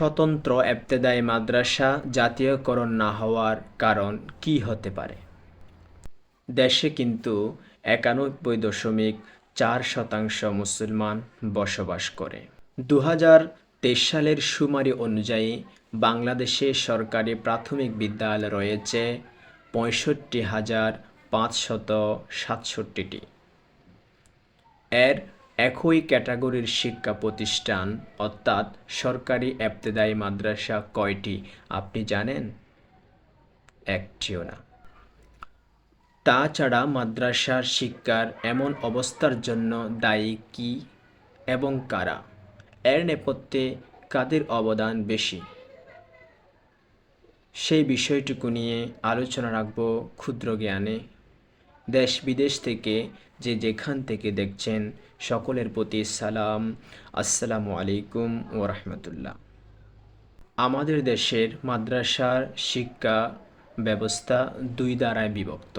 স্বতন্ত্র এবতেদায়ী মাদ্রাসা জাতীয়করণ না হওয়ার কারণ কি হতে পারে? দেশে কিন্তু একানব্বই দশমিক চার শতাংশ মুসলমান বসবাস করে। দু তেইশ সালের সুমারি অনুযায়ী বাংলাদেশে সরকারি প্রাথমিক বিদ্যালয় রয়েছে পঁয়ষট্টি হাজার পাঁচশত সাতষট্টিটি। এর একই ক্যাটাগরির শিক্ষা প্রতিষ্ঠান, অর্থাৎ সরকারি এবতেদায়ী মাদ্রাসা কয়টি আপনি জানেন? একটিও না। তাছাড়া মাদ্রাসার শিক্ষার এমন অবস্থার জন্য দায়ী কি এবং কারা? এর নেপথ্যে কাদের অবদান বেশি? সেই বিষয়টুকু নিয়ে আলোচনা রাখব ক্ষুদ্র জ্ঞানে। দেশ বিদেশ থেকে যে যেখান থেকে দেখছেন, সকলের প্রতি সালাম। আসসালামু আলাইকুম ও রহমতুল্লাহ। আমাদের দেশের মাদ্রাসার শিক্ষা ব্যবস্থা দুই দ্বারায় বিভক্ত।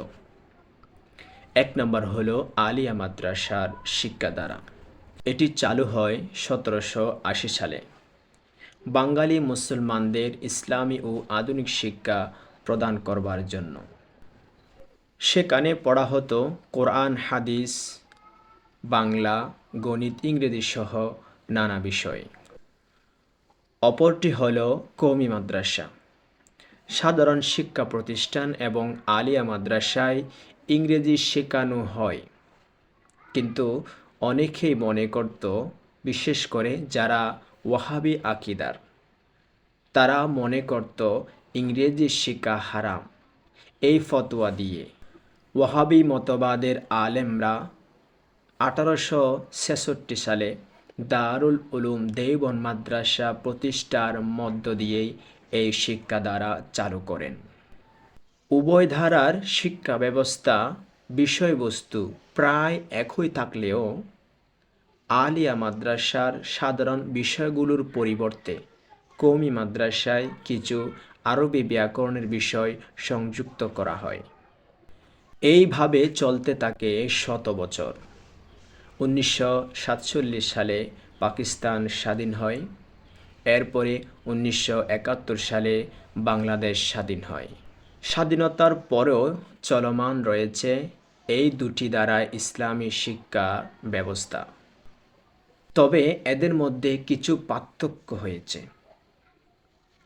এক নম্বর হলো আলিয়া মাদ্রাসার শিক্ষা দ্বারা। এটি চালু হয় সতেরোশো আশি সালে। বাঙালি মুসলমানদের ইসলামী ও আধুনিক শিক্ষা প্রদান করবার জন্য। সেখানে পড়া হতো কোরআন, হাদিস, বাংলা, গণিত, ইংরেজি সহ নানা বিষয়। অপরটি হল কৌমি মাদ্রাসা। সাধারণ শিক্ষা প্রতিষ্ঠান এবং আলিয়া মাদ্রাসায় ইংরেজি শেখানো হয়। কিন্তু অনেকেই মনে করত, বিশেষ করে যারা ওয়াহাবি আকিদার, তারা মনে করত ইংরেজি শেখা হারাম। এই ফতোয়া দিয়ে ওয়াহাবি মতবাদের আলেমরা আঠারোশো ছেষট্টি সালে দারুল উলুম দেওবন মাদ্রাসা প্রতিষ্ঠার মধ্য দিয়েই এই শিক্ষাধারা চালু করেন। উভয় ধারার শিক্ষা ব্যবস্থা বিষয়বস্তু প্রায় একই থাকলেও আলিয়া মাদ্রাসার সাধারণ বিষয়গুলোর পরিবর্তে কৌমি মাদ্রাসায় কিছু আরবি ব্যাকরণের বিষয় সংযুক্ত করা হয়। এইভাবে চলতে থাকে শত বছর। উনিশশো সাতচল্লিশ সালে পাকিস্তান স্বাধীন হয়, এরপরে উনিশশো একাত্তর সালে বাংলাদেশ স্বাধীন হয়। স্বাধীনতার পরেও চলমান রয়েছে এই দুটি দ্বারা ইসলামী শিক্ষা ব্যবস্থা। তবে এদের মধ্যে কিছু পার্থক্য হয়েছে।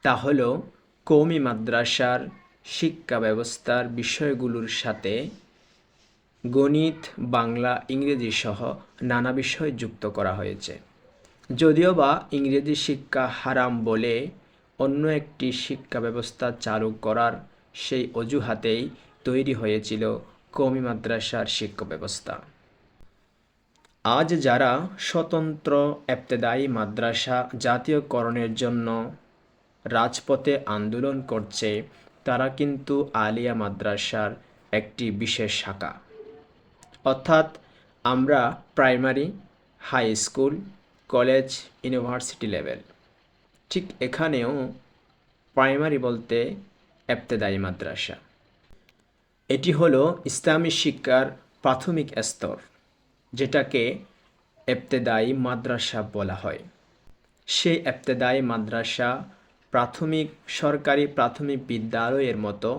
তা হল কৌমি মাদ্রাসার শিক্ষা ব্যবস্থার বিষয়গুলোর সাথে গণিত, বাংলা, ইংরেজি সহ নানা বিষয় যুক্ত করা হয়েছে। যদিও বা ইংরেজি শিক্ষা হারাম বলে অন্য একটি শিক্ষা ব্যবস্থা চালু করার সেই অজুহাতেই তৈরি হয়েছিল কৌমি মাদ্রাসার শিক্ষা ব্যবস্থা। আজ যারা স্বতন্ত্র এবতেদায়ী মাদ্রাসা জাতীয়করণের জন্য রাজপথে আন্দোলন করছে তারা কিন্তু আলিয়া মাদ্রাসার একটি বিশেষ শাখা। অর্থাৎ আমরা primary, high school, college, university level. ঠিক এখানেও প্রাইমারি বলতে এবতেদায়ী মাদ্রাসা। এটি হলো ইসলামী শিক্ষার প্রাথমিক স্তর, যেটাকে এবতেদায়ী মাদ্রাসা বলা হয়। সেই এবতেদায়ী মাদ্রাসা প্রাথমিক সরকারি প্রাথমিক বিদ্যালয়ের মতো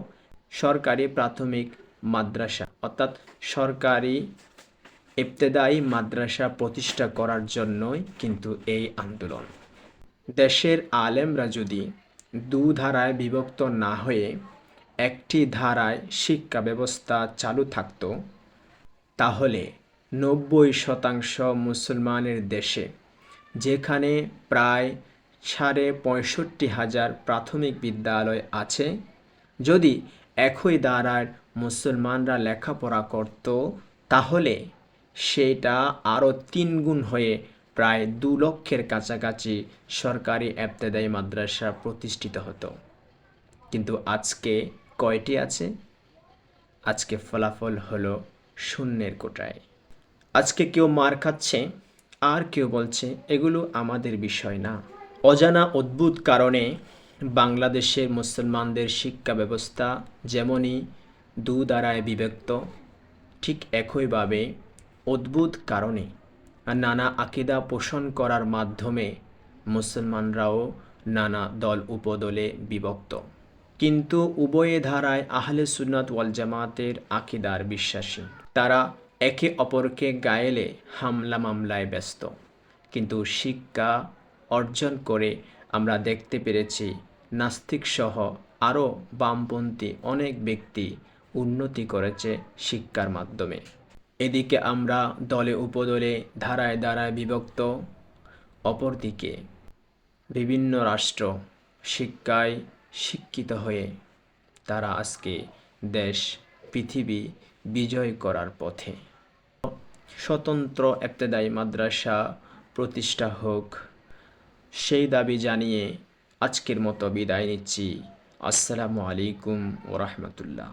সরকারি প্রাথমিক মাদ্রাসা, অর্থাৎ সরকারি ইবতেদায়ী মাদ্রাসা প্রতিষ্ঠা করার জন্যই কিন্তু এই আন্দোলন। দেশের আলেমরা যদি দু ধারায় বিভক্ত না হয়ে একটি ধারায় শিক্ষা ব্যবস্থা চালু থাকত, তাহলে নব্বই শতাংশ মুসলমানের দেশে যেখানে প্রায় সাড়ে পঁয়ষট্টি হাজার প্রাথমিক বিদ্যালয় আছে। যদি একই দ্বারায় মুসলমানরা লেখাপড়া করত, তাহলে সেটা আরও তিন গুণ হয়ে প্রায় দু লক্ষের কাছাকাছি সরকারি এবতেদায়ী মাদ্রাসা প্রতিষ্ঠিত হতো। কিন্তু আজকে কয়টি আছে? আজকে ফলাফল হলো শূন্যের কোটায়। আজকে কেউ মার খাচ্ছে, আর কেউ বলছে, এগুলো আমাদের বিষয় না। অজানা অদ্ভুত কারণে বাংলাদেশের মুসলমানদের শিক্ষা ব্যবস্থা যেমনই দু দ্বারায় বিভক্ত, ঠিক একইভাবে অদ্ভুত কারণে নানা আকিদা পোষণ করার মাধ্যমে মুসলমানরাও নানা দল উপদলে বিভক্ত। কিন্তু উভয়ে ধারায় আহলে সুন্নাত ওয়াল জামাতের আকিদার বিশ্বাসী। তারা একে অপরকে গায়েলে হামলা মামলায় ব্যস্ত। কিন্তু শিক্ষা অর্জন করে আমরা দেখতে পেরেছি নাস্তিকসহ আরও বামপন্থী অনেক ব্যক্তি উন্নতি করেছে শিক্ষার মাধ্যমে। এদিকে আমরা দলে উপদলে ধারায় ধারায় বিভক্ত, অপরদিকে বিভিন্ন রাষ্ট্র শিক্ষায় শিক্ষিত হয়ে তারা আজকে দেশ, পৃথিবী বিজয় করার পথে। স্বতন্ত্র এবতেদায়ী মাদ্রাসা প্রতিষ্ঠা হোক। সেই দাবি জানিয়ে আজকের মতো বিদায় নিচ্ছি। আসসালামু আলাইকুম ওরহমতুল্লাহ